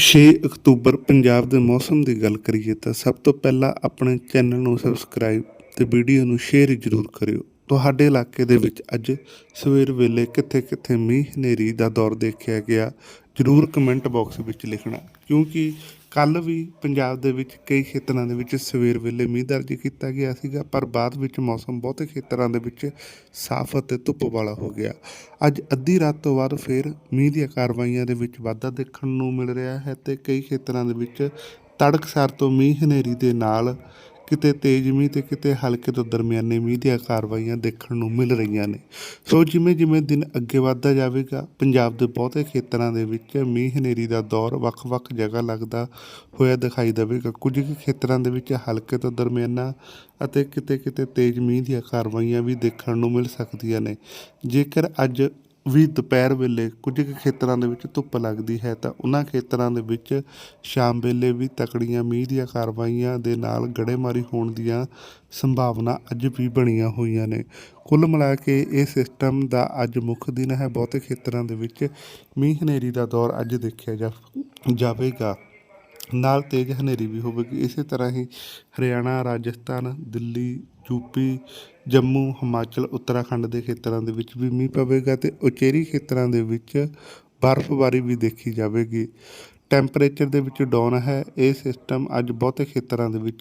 6 October Punjab ਦੇ ਮੌਸਮ ਦੀ ਗੱਲ ਕਰੀਏ ਤਾਂ ਸਭ ਤੋਂ ਪਹਿਲਾਂ ਆਪਣੇ ਚੈਨਲ ਨੂੰ ਸਬਸਕ੍ਰਾਈਬ ਤੇ ਵੀਡੀਓ ਨੂੰ ਸ਼ੇਅਰ ਜ਼ਰੂਰ ਕਰਿਓ। ਤੁਹਾਡੇ ਇਲਾਕੇ ਦੇ ਵਿੱਚ ਅੱਜ ਸਵੇਰ ਵੇਲੇ ਕਿੱਥੇ-ਕਿੱਥੇ ਮੀਂਹ ਹਨੇਰੀ ਦਾ ਦੌਰ ਦੇਖਿਆ ਗਿਆ, ਜ਼ਰੂਰ ਕਮੈਂਟ ਬਾਕਸ ਵਿੱਚ ਲਿਖਣਾ। ਕਿਉਂਕਿ ਕੱਲ ਵੀ ਪੰਜਾਬ ਦੇ ਵਿੱਚ ਕਈ ਖੇਤਰਾਂ ਦੇ ਵਿੱਚ ਸਵੇਰ ਵੇਲੇ ਮੀਂਹ ਦਰਜ ਕੀਤਾ ਗਿਆ ਸੀਗਾ, ਪਰ ਬਾਅਦ ਵਿੱਚ ਮੌਸਮ ਬਹੁਤੇ ਖੇਤਰਾਂ ਦੇ ਵਿੱਚ ਸਾਫ਼ ਅਤੇ ਧੁੱਪ ਵਾਲਾ ਹੋ ਗਿਆ। ਅੱਜ ਅੱਧੀ ਰਾਤ ਤੋਂ ਬਾਅਦ ਫਿਰ ਮੀਂਹ ਦੀਆਂ ਕਾਰਵਾਈਆਂ ਦੇ ਵਿੱਚ ਵਾਧਾ ਦੇਖਣ ਨੂੰ ਮਿਲ ਰਿਹਾ ਹੈ ਤੇ ਕਈ ਖੇਤਰਾਂ ਦੇ ਵਿੱਚ ਤੜਕਸਾਰ ਤੋਂ ਮੀਂਹ ਹਨੇਰੀ ਦੇ ਨਾਲ ਕਿਤੇ ਤੇਜ਼ ਮੀਂਹ ਤੇ ਕਿਤੇ ਹਲਕੇ ਤੋਂ ਦਰਮਿਆਨੇ ਮੀਂਹ ਦੀਆਂ ਕਾਰਵਾਈਆਂ ਦੇਖਣ ਨੂੰ ਮਿਲ ਰਹੀਆਂ ਨੇ। ਸੋ ਜਿਵੇਂ ਜਿਵੇਂ ਦਿਨ ਅੱਗੇ ਵੱਧਦਾ ਜਾਵੇਗਾ, ਪੰਜਾਬ ਦੇ ਬਹੁਤੇ ਖੇਤਰਾਂ ਦੇ ਵਿੱਚ ਮੀਂਹ ਹਨੇਰੀ ਦਾ ਦੌਰ ਵੱਖ-ਵੱਖ ਜਗ੍ਹਾ ਲੱਗਦਾ ਹੋਇਆ ਦਿਖਾਈ ਦੇਵੇਗਾ। ਕੁਝ ਕੁ ਖੇਤਰਾਂ ਦੇ ਵਿੱਚ ਹਲਕੇ ਤੋਂ ਦਰਮਿਆਨਾ ਅਤੇ ਕਿਤੇ-ਕਿਤੇ ਤੇਜ਼ ਮੀਂਹ ਦੀਆਂ ਕਾਰਵਾਈਆਂ ਵੀ ਦੇਖਣ ਨੂੰ ਮਿਲ ਸਕਦੀਆਂ ਨੇ। ਜੇਕਰ ਅੱਜ ਵੀ ਦੁਪਹਿਰ ਵੇਲੇ ਕੁਝ ਕੁ ਖੇਤਰਾਂ ਦੇ ਵਿੱਚ ਧੁੱਪ ਲੱਗਦੀ ਹੈ ਤਾਂ ਉਹਨਾਂ ਖੇਤਰਾਂ ਦੇ ਵਿੱਚ ਸ਼ਾਮ ਵੇਲੇ ਵੀ ਤਕੜੀਆਂ ਮੀਂਹ ਦੀਆਂ ਕਾਰਵਾਈਆਂ ਦੇ ਨਾਲ ਗੜੇਮਾਰੀ ਹੋਣ ਦੀਆਂ ਸੰਭਾਵਨਾ ਅੱਜ ਵੀ ਬਣੀਆਂ ਹੋਈਆਂ ਨੇ। ਕੁੱਲ ਮਿਲਾ ਕੇ ਇਹ ਸਿਸਟਮ ਦਾ ਅੱਜ ਮੁੱਖ ਦਿਨ ਹੈ। ਬਹੁਤੇ ਖੇਤਰਾਂ ਦੇ ਵਿੱਚ ਮੀਂਹ ਹਨੇਰੀ ਦਾ ਦੌਰ ਅੱਜ ਦੇਖਿਆ ਜਾ ਜਾਵੇਗਾ। ਨਾਲ ਤੇਜ਼ ਹਨੇਰੀ ਵੀ ਹੋਵੇਗੀ। ਇਸੇ ਤਰ੍ਹਾਂ ਹੀ ਹਰਿਆਣਾ, ਰਾਜਸਥਾਨ, ਦਿੱਲੀ ਯੂਪੀ ਜੰਮੂ, ਹਿਮਾਚਲ, ਉੱਤਰਾਖੰਡ ਦੇ ਖੇਤਰਾਂ ਦੇ ਵਿੱਚ ਵੀ ਮੀਂਹ ਪਵੇਗਾ ਤੇ ਉਚੇਰੀ ਖੇਤਰਾਂ ਦੇ ਵਿੱਚ ਬਰਫ਼ਬਾਰੀ ਵੀ ਦੇਖੀ ਜਾਵੇਗੀ। ਟੈਂਪਰੇਚਰ ਦੇ ਵਿੱਚ ਡਾਊਨ ਹੈ। ਇਹ ਸਿਸਟਮ ਅੱਜ ਬਹੁਤੇ ਖੇਤਰਾਂ ਦੇ ਵਿੱਚ